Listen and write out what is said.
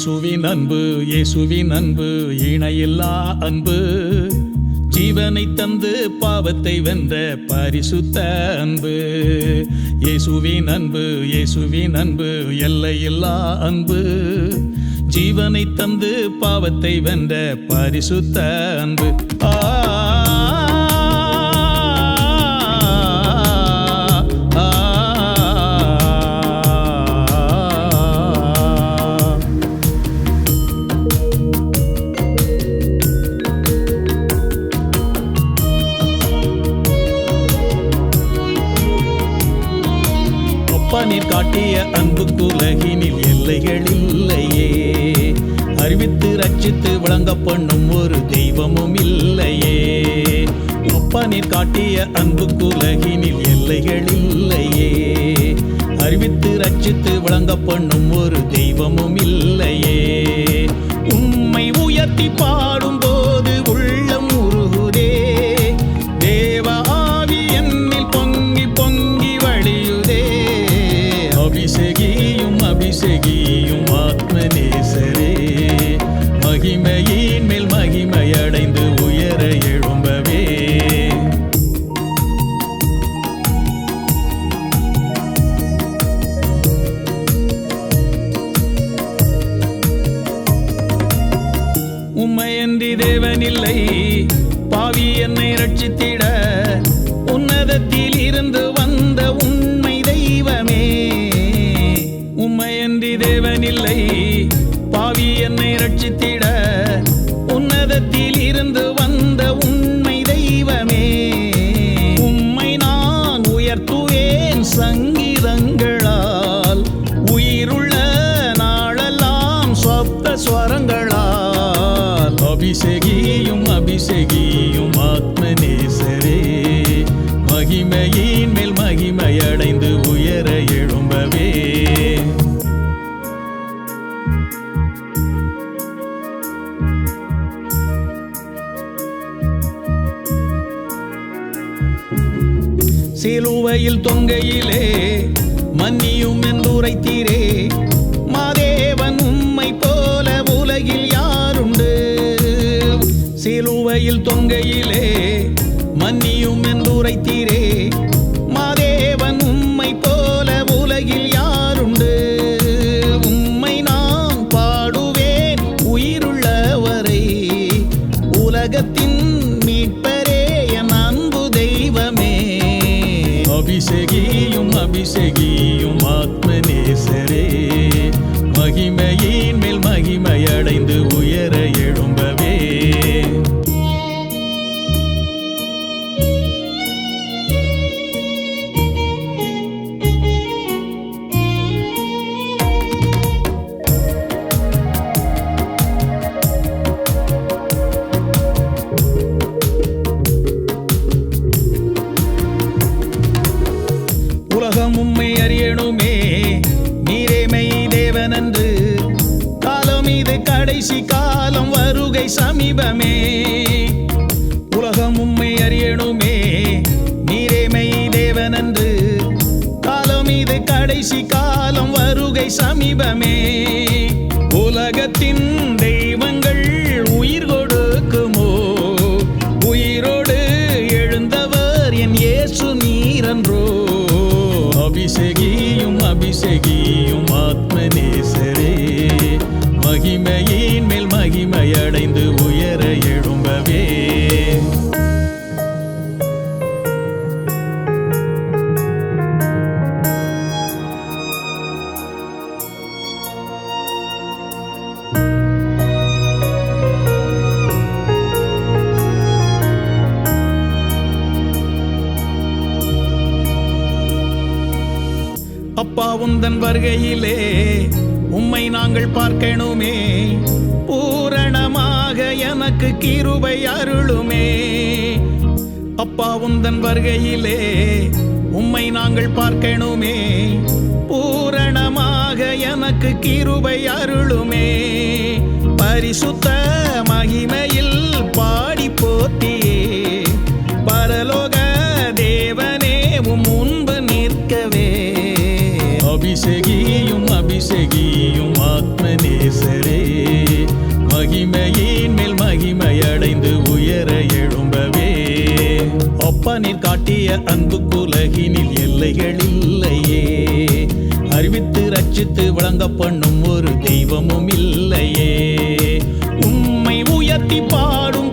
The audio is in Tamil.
இயேசுவின் அன்பு இயேசுவின் அன்பு இணையில்லா அன்பு. ஜீவனை தந்து பாவத்தை வென்ற பரிசுத்த அன்பு. இயேசுவின் அன்பு இயேசுவின் அன்பு எல்லையில்லா அன்பு. ஜீவனை தந்து பாவத்தை வென்ற பரிசுத்த அன்பு. ஆ நீர் காட்டிய அன்பு குலகினில் எல்லைகள் இல்லையே. அறிவித்து ரட்சித்து வழங்க பண்ணும் ஒரு தெய்வமும் இல்லையே. அப்பனில் காட்டிய அன்பு குலகினில் எல்லைகள் இல்லையே. அறிவித்து ரட்சித்து வழங்க பண்ணும் ஒரு தெய்வமும் இல்லையே. அபிஷேகியும் ஆத்மநேசரே. மகிமையின் மேல் மகிமையடைந்து உயர எழும்பவே. உம்மையன்றி தேவனில்லை. பாவி என்னை ரட்சித்திட உன்னதத்தில் இருந்து உன்னதத்தில் வந்த உண்மை தெய்வமே. உம்மை நான் உயர்த்துவேன் சங்கீதங்களால். உயிருள்ள நாளெல்லாம் சொப்த ஸ்வரங்களால். அபிஷேகியும் அபிஷேகியும் ஆத்மநேசரே. மகிமையின் மேல் மகிமையடைந்து உயர எழு சிலுவையில் தொங்கையிலே மன்னியும் என்றுரைத்தீரே மாதேவன் உம்மை போல உலகில் யாருண்டு? சிலுவையில் தொங்கையிலே மன்னியும் என்றுரைத்தீரே காலம் இது கடைசி காலம் வருகை சமீபமே. உலகம் உம்மை அறியணுமே. நீரேமை தேவனன்று காலம் இது கடைசி காலம் வருகை சமீபமே. உலகத்தின் தெய்வங்கள் உயிர் கொடுக்குமோ? உயிரோடு எழுந்தவர் என் இயேசு நீரன்றோ அபிஷேகியும் அபிஷேகியும் அப்பா உந்தன் வருகையிலே உம்மை நாங்கள் பார்க்கணுமே. பூரணமாக எனக்கு கிருபை அருளுமே. அப்பா உந்தன் வருகையிலே உம்மை நாங்கள் பார்க்கணுமே. பூரணமாக எனக்கு கிருபை அருளுமே. பரிசுத்த மகிமையில் பாடி போற்றியே நீர் காட்டிய அன்பு குலகினில் எல்லைகள் இல்லையே. அறிவித்து ரட்சித்து வழங்க பண்ணும் ஒரு தெய்வமும் இல்லையே. உம்மை உயர்த்தி பாடும்